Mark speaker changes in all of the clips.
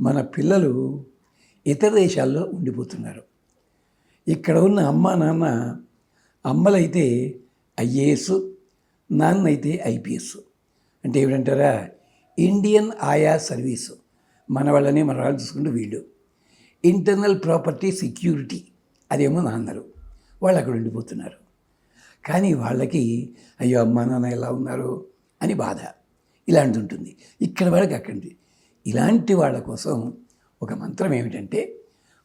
Speaker 1: మన పిల్లలు ఇతర దేశాల్లో ఉండిపోతున్నారు. ఇక్కడ ఉన్న అమ్మ నాన్న అమ్మలైతే ఐఏఎస్ నాన్న అయితే ఐపీఎస్. అంటే ఏమిటంటారా? ఇండియన్ ఆయా సర్వీసు. మన వాళ్ళని మన వాళ్ళు చూసుకుంటూ వీళ్ళు. Internal property security. అదేమో నాన్నలు. వాళ్ళు అక్కడ ఉండిపోతున్నారు. కానీ వాళ్ళకి అయ్యో అమ్మా నాన్న ఎలా ఉన్నారు? అని బాధ. ఇలాంటిది ఉంటుంది. ఇక్కడ వాళ్ళకి అక్కడి ఇలాంటి వాళ్ళ కోసం ఒక మంత్రం ఏమిటంటే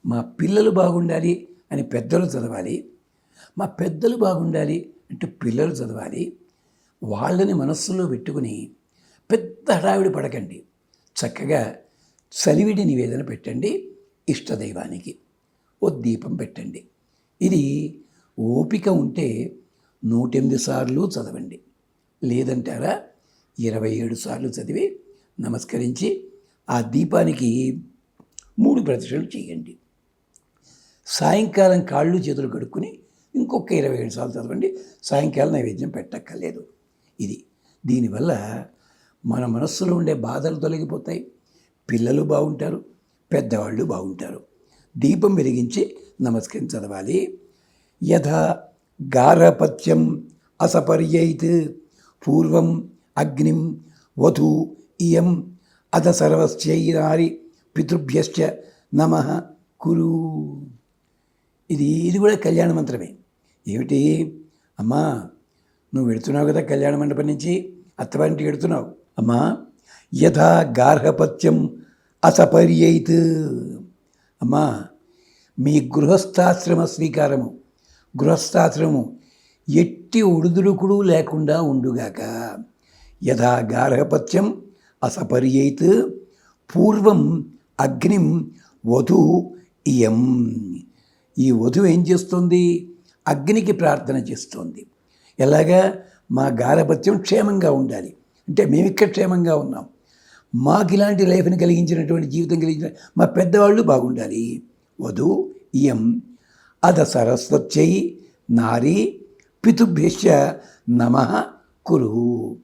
Speaker 1: మా పిల్లలు బాగుండాలి అని పెద్దలు చదవాలి మా పెద్దలు బాగుండాలి అంటే పిల్లలు చదవాలి వాళ్ళని మనస్సులో పెట్టుకుని పెద్ద హడావిడి పడకండి. చక్కగా చలివిడి నివేదన పెట్టండి ఇష్టదైవానికి ఓ దీపం పెట్టండి. ఇది ఓపిక ఉంటే నూటెనిమిది సార్లు చదవండి. లేదంటారా ఇరవై ఏడు సార్లు చదివి నమస్కరించి ఆ దీపానికి మూడు ప్రదక్షిణలు చేయండి. సాయంకాలం కాళ్ళు చేతులు కడుక్కుని ఇంకొక ఇరవై ఏడు సార్లు చదవండి. సాయంకాలం నైవేద్యం పెట్టక్కర్లేదు. ఇది. దీనివల్ల మన మనస్సులో ఉండే బాధలు తొలగిపోతాయి. పిల్లలు బాగుంటారు. పెద్దవాళ్ళు బాగుంటారు. దీపం వెలిగించి నమస్కరించి చదవాలి. యథా గారపత్యం అసపర్యైత్ పూర్వం అగ్నిం వధు ఇయం అధ సర్వస్యైనారి పితృభ్యశ్చ నమ కురు. ఇది ఇది కూడా కళ్యాణ మంత్రమే. ఏమిటి? అమ్మా నువ్వు వెళుతున్నావు కదా కళ్యాణ మండపం నుంచి అత్తవారింటికి వెడుతున్నావు అమ్మా యథా గార్హపత్యం అసపర్యైత్. అమ్మా మీ గృహస్థాశ్రమ స్వీకారము గృహస్థాశ్రమము ఎట్టి ఉడుదుడుకుడు లేకుండా ఉండుగాక. యథా గార్హపత్యం అసపర్యైత్ పూర్వం అగ్నిం వధు ఇయం. ఈ వధువు ఏం చేస్తుంది? అగ్నికి ప్రార్థన చేస్తుంది. ఎలాగా? మా గారపత్యం క్షేమంగా ఉండాలి. అంటే మేము ఇక్కడ క్షేమంగా ఉన్నాం. మాకు ఇలాంటి లైఫ్ని కలిగించినటువంటి జీవితం కలిగించిన మా పెద్దవాళ్ళు బాగుండాలి. వధు ఇయం. అద సరస్వత్యై నారీ పితుభ్యశ్చ నమ కురు.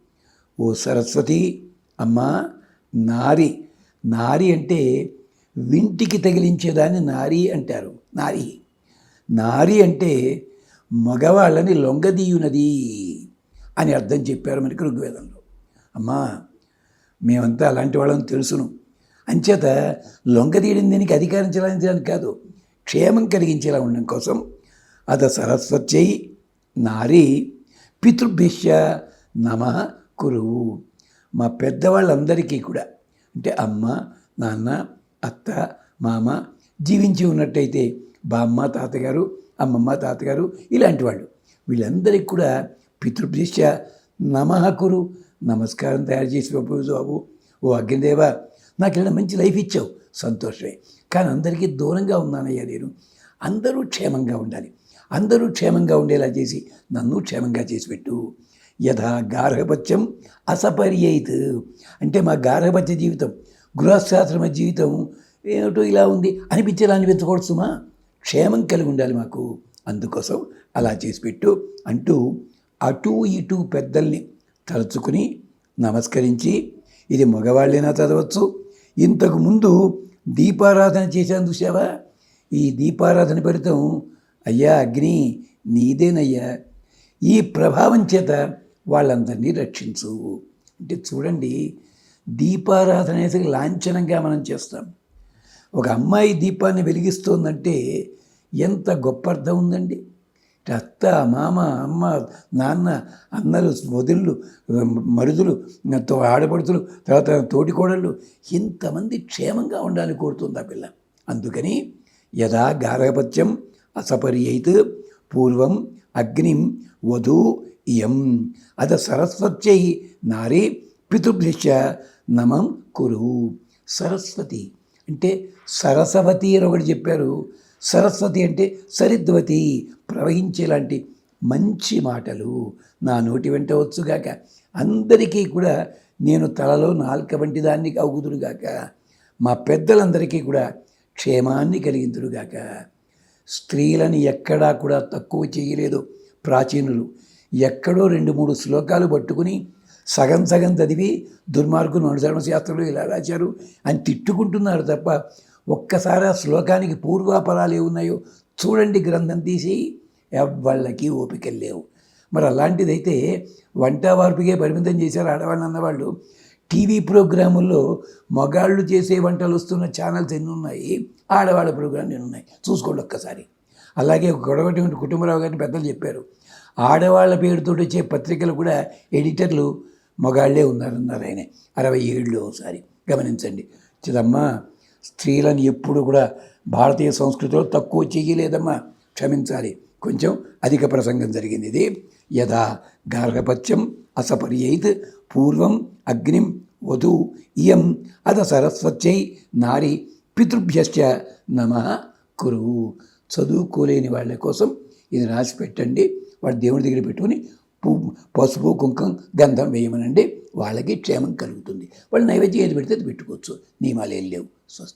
Speaker 1: ఓ సరస్వతి అమ్మా నారి. నారి అంటే వింటికి తగిలించేదాన్ని నారి అంటారు. నారి. నారి అంటే మగవాళ్ళని లొంగదీయునది అని అర్థం చెప్పారు మనకి ఋగ్వేదంలో. అమ్మా మేమంతా అలాంటి వాళ్ళని తెలుసును. అంచేత లొంగదీయడం దీనికి అధికారం చెలాయించడానికి కాదు క్షేమం కలిగించేలా ఉండడం కోసం అత సరస్వత్యై నారి పితృభ్యశ్చ నమ కురువు మా పెద్దవాళ్ళందరికీ కూడా. అంటే అమ్మ నాన్న అత్త మామ జీవించి ఉన్నట్టయితే బామ్మ తాతగారు అమ్మమ్మ తాతగారు ఇలాంటి వాళ్ళు. వీళ్ళందరికీ కూడా పితృభ్యశ్చ నమహకురు నమస్కారం తయారు చేసి బాబు ఓ అగ్నిదేవ నాకు ఇలా మంచి లైఫ్ ఇచ్చావు. సంతోషమే. కానీ అందరికీ దూరంగా ఉన్నానయ్యా నేను. అందరూ క్షేమంగా ఉండాలి. అందరూ క్షేమంగా ఉండేలా చేసి నన్ను క్షేమంగా చేసి పెట్టు. యథా గార్హపత్యం అసపర్యయిత్ అంటే మా గార్హపత్య జీవితం గృహశాస్త్రమ జీవితం ఏమిటో ఇలా ఉంది అనిపించేలా అనిపించకూడదుమా క్షేమం కలిగి ఉండాలి మాకు. అందుకోసం అలా చేసి పెట్టు అంటూ అటు ఇటు పెద్దల్ని తలుచుకుని నమస్కరించి ఇది మగవాళ్ళైనా చదవచ్చు. ఇంతకుముందు దీపారాధన చేశాను చూసావా ఈ దీపారాధన ఫలితం అయ్యా అగ్ని నీదేనయ్యా. ఈ ప్రభావం చేత వాళ్ళందరినీ రక్షించు. అంటే చూడండి దీపారాధన అనేది లాంఛనంగా మనం చేస్తాం. ఒక అమ్మాయి దీపాన్ని వెలిగిస్తోందంటే ఎంత గొప్ప అర్థం ఉందండి. అత్త మామ అమ్మ నాన్న అన్నలు వదిళ్ళు మరుదులు ఆడపడుతులు తర్వాత తోటికోడళ్ళు ఇంతమంది క్షేమంగా ఉండాలని కోరుతుంది ఆ పిల్ల. అందుకని యథా గార్హపత్యం అసపర్యైత్ పూర్వం అగ్నిం వధూ ఇయం అద సరస్వత్యై నారీ పితృభ్యశ్చ నమం కురు. సరస్వతి అంటే సరస్వతి అని ఒకటి చెప్పారు. సరస్వతి అంటే సరిద్వతి ప్రవహించేలాంటి మంచి మాటలు. నా నోటి వెంట వచ్చుగాక అందరికీ కూడా నేను తలలో నాల్క వంటి దాన్ని అవుగుదురుగాక మా పెద్దలందరికీ కూడా క్షేమాన్ని కలిగిందురుగాక స్త్రీలని ఎక్కడా కూడా తక్కువ చేయలేదు ప్రాచీనులు. ఎక్కడో రెండు మూడు శ్లోకాలు పట్టుకుని సగం సగం చదివి దుర్మార్గులు అనుసరణ శాస్త్రంలో ఇలా రాశారు అని తిట్టుకుంటున్నారు తప్ప ఒక్కసారి ఆ శ్లోకానికి పూర్వాపరాలు ఏమున్నాయో చూడండి గ్రంథం తీసి ఎవ్వళ్ళకి ఓపికలు లేవు. మరి అలాంటిదైతే వంట వార్పుకే పరిమితం చేశారు ఆడవాళ్ళు అన్నవాళ్ళు. టీవీ ప్రోగ్రాముల్లో మగాళ్ళు చేసే వంటలు వస్తున్న ఛానల్స్ ఎన్ని ఉన్నాయి ఆడవాళ్ళ ప్రోగ్రాం ఎన్ని ఉన్నాయి చూసుకోండి ఒక్కసారి. అలాగే గొడవటి కుటుంబరావు గారిని పెద్దలు చెప్పారు. ఆడవాళ్ళ పేరుతో వచ్చే పత్రికలు కూడా ఎడిటర్లు మగాళ్ళే ఉన్నారన్నారు ఆయన. అరవై ఏళ్ళు ఒకసారి. గమనించండి. చిదమ్మా స్త్రీలను ఎప్పుడు కూడా భారతీయ సంస్కృతిలో తక్కువ చేయలేదమ్మా. క్షమించాలి. కొంచెం అధిక ప్రసంగం జరిగింది ఇది. యదా గార్హపత్యం అసపర్యైత్ పూర్వం అగ్నిం వధు ఇయం అద సరస్వత్యై నారి పితృభ్యశ్చ నమ కురు. చదువుకోలేని వాళ్ళ కోసం ఇది రాసి పెట్టండి వాడు దేవుడి దగ్గర పెట్టుకుని పూ పసుపు కుంకం గంధం వేయమనండి. వాళ్ళకి క్షేమం కలుగుతుంది. వాళ్ళు నైవేద్యం ఏది పెడితే అది పెట్టుకోవచ్చు. నియమాలు ఏం లేవు. స్వస్తి.